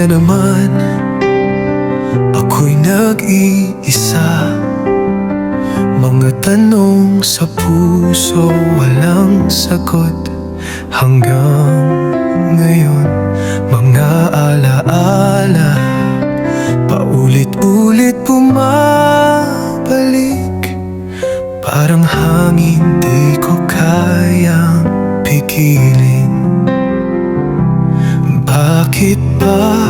na naman Ako'y nag-iisa. Mga tanong sa puso walang sagot. Hanggang ngayon Mga alaala Paulit-ulit bumabalik. Parang hangin di ko kayang pigilan bakit ba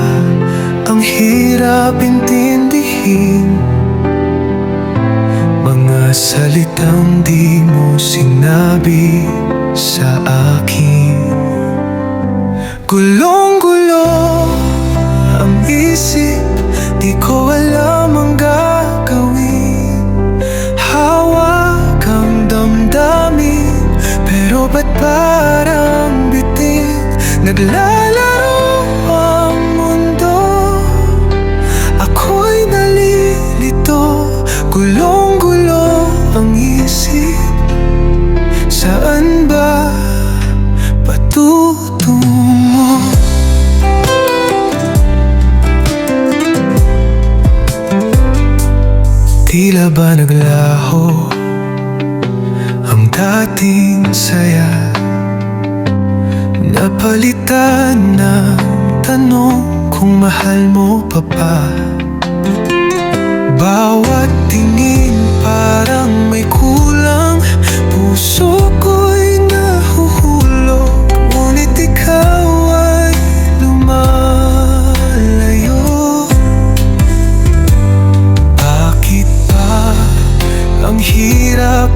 ang hirap intindihin? Mga salitang di mo sinabi sa akin. Gulong-gulo ang isip Di ko alam ang gagawin. Hawak ang damdamin Pero ba't parang bitin? Naglalaro Tila ba naglaho Ang dating saya? Napalitan ng tanong Kung mahal mo pa ba? Bawat tingin parang may kulang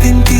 hirap